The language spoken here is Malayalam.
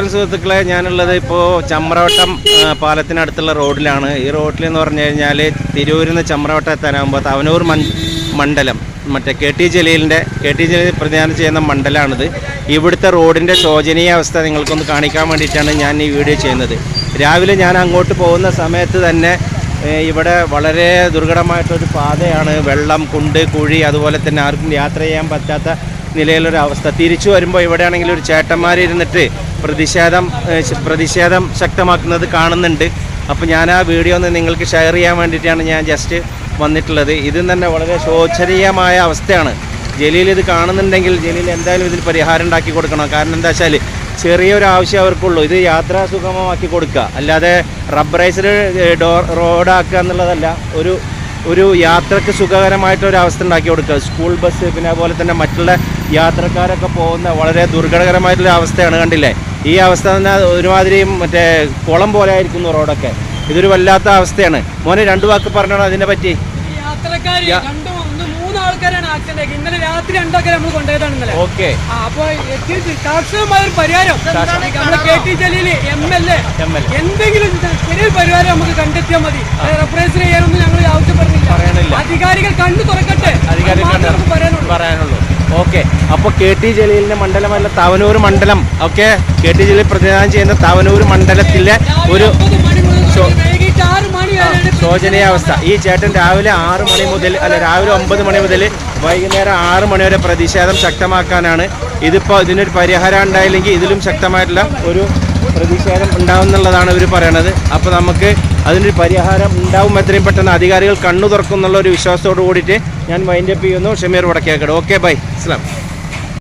നമസ്കാരം സുഹൃത്തുക്കളെ. ഞാനുള്ളത് ഇപ്പോൾ ചമ്രവട്ടം പാലത്തിനടുത്തുള്ള റോഡിലാണ്. ഈ റോഡിൽ എന്ന് പറഞ്ഞു കഴിഞ്ഞാൽ തിരൂരിൽ നിന്ന് ചമ്രവട്ടം എത്താനാകുമ്പോൾ തവനൂർ മണ്ഡലം മറ്റേ കെ ടി ജലീലിന്റെ കെ ടി ജലീൽ പ്രതിദാനം ചെയ്യുന്ന മണ്ഡലമാണിത് ഇവിടുത്തെ റോഡിന്റെ ശോചനീയ അവസ്ഥ നിങ്ങൾക്കൊന്ന് കാണിക്കാൻ വേണ്ടിയിട്ടാണ് ഞാൻ ഈ വീഡിയോ ചെയ്യുന്നത്. രാവിലെ ഞാൻ അങ്ങോട്ട് പോകുന്ന സമയത്ത് തന്നെ ഇവിടെ വളരെ ദുർഘടമായിട്ടൊരു പാതയാണ്. വെള്ളം കുണ്ട് കുഴി അതുപോലെ തന്നെ ആർക്കും യാത്ര ചെയ്യാൻ പറ്റാത്ത നിലയിലൊരു അവസ്ഥ തിരിച്ചു വരുമ്പോൾ ഇവിടെയാണെങ്കിൽ ഒരു ചേട്ടന്മാരിരുന്നിട്ട് പ്രതിഷേധം പ്രതിഷേധം ശക്തമാക്കുന്നത് കാണുന്നുണ്ട്. അപ്പോൾ ഞാൻ ആ വീഡിയോ ഒന്ന് നിങ്ങൾക്ക് ഷെയർ ചെയ്യാൻ വേണ്ടിയിട്ടാണ് ഞാൻ ജസ്റ്റ് വന്നിട്ടുള്ളത്. ഇതും തന്നെ വളരെ ശോചനീയമായ അവസ്ഥയാണ്. ജലീൽ ഇത് കാണുന്നുണ്ടെങ്കിൽ ജലീൽ എന്തായാലും ഇതിൽ പരിഹാരം ഉണ്ടാക്കി കൊടുക്കണം. കാരണം എന്താ വെച്ചാൽ ചെറിയൊരു ആവശ്യം അവർക്കുള്ളൂ. ഇത് യാത്രാ സുഗമമാക്കി കൊടുക്കുക. അല്ലാതെ റബ്ബറൈസ്ഡ് ഡോർ റോഡാക്കുക എന്നുള്ളതല്ല. ഒരു ഒരു യാത്രയ്ക്ക് സുഖകരമായിട്ടൊരു അവസ്ഥ ഉണ്ടാക്കി കൊടുക്കുക. സ്കൂൾ ബസ് പിന്നെ അതുപോലെ തന്നെ മറ്റുള്ള യാത്രക്കാരൊക്കെ പോകുന്ന വളരെ ദുർഘടകരമായിട്ടുള്ള അവസ്ഥയാണ് കണ്ടില്ലേ? ഈ അവസ്ഥ തന്നെ ഒരുമാതിരി മറ്റേ കുളം പോലെ ആയിരിക്കുന്നു റോഡൊക്കെ. ഇതൊരു വല്ലാത്ത അവസ്ഥയാണ്. മോനെ രണ്ടു വാക്ക് പറഞ്ഞോ അതിനെ പറ്റി. ഇന്നലെ രാത്രി നമ്മൾ കൊണ്ടുപോയതാണ് ഇന്നലെ. ഓക്കെ. ആ, അപ്പൊ എത്തിയിട്ട് കർശനമായ ഒരു പരിഹാരം. നമ്മളെ K T Jaleel M L A. എന്തെങ്കിലും ചെറിയൊരു പരിഹാരം നമുക്ക് കണ്ടെത്തിയാൽ മതി. ചെയ്യാനൊന്നും ഞങ്ങൾ ആവശ്യപ്പെടുന്നില്ല. അധികാരികൾ കണ്ണു തുറക്കട്ടെ. അധികാരികൾ പറയാനുള്ളൂ. ഓക്കെ. അപ്പോൾ കെ ടി ജലീലിന്റെ മണ്ഡലമല്ല താവനൂർ മണ്ഡലം. ഓക്കെ? കെ ടി ജലീൽ പ്രതിദാനം ചെയ്യുന്ന താവനൂർ മണ്ഡലത്തിലെ ഒരു ശോചനീയ അവസ്ഥ ഈ ചേട്ടൻ രാവിലെ ആറ് മണി മുതൽ അല്ല രാവിലെ ഒമ്പത് മണി മുതൽ വൈകുന്നേരം ആറ് മണി വരെ പ്രതിഷേധം ശക്തമാക്കാനാണ്. ഇതിപ്പോൾ ഇതിനൊരു പരിഹാരം ഉണ്ടായില്ലെങ്കിൽ ഇതിലും ശക്തമായിട്ടുള്ള ഒരു പ്രതിഷേധം ഉണ്ടാവും എന്നുള്ളതാണ് ഇവർ പറയണത്. അപ്പോൾ നമുക്ക് അതിനൊരു പരിഹാരം ഉണ്ടാവും എത്രയും പെട്ടെന്ന്. അധികാരികൾ കണ്ണു തുറക്കും എന്നുള്ള ഒരു വിശ്വാസത്തോട് കൂടിയിട്ട് ഞാൻ വൈൻഡപ്പ് ചെയ്യുന്നു. ഷമീർ വടക്കേക്കട്. ഓക്കെ ബൈ ഇസ്ലാം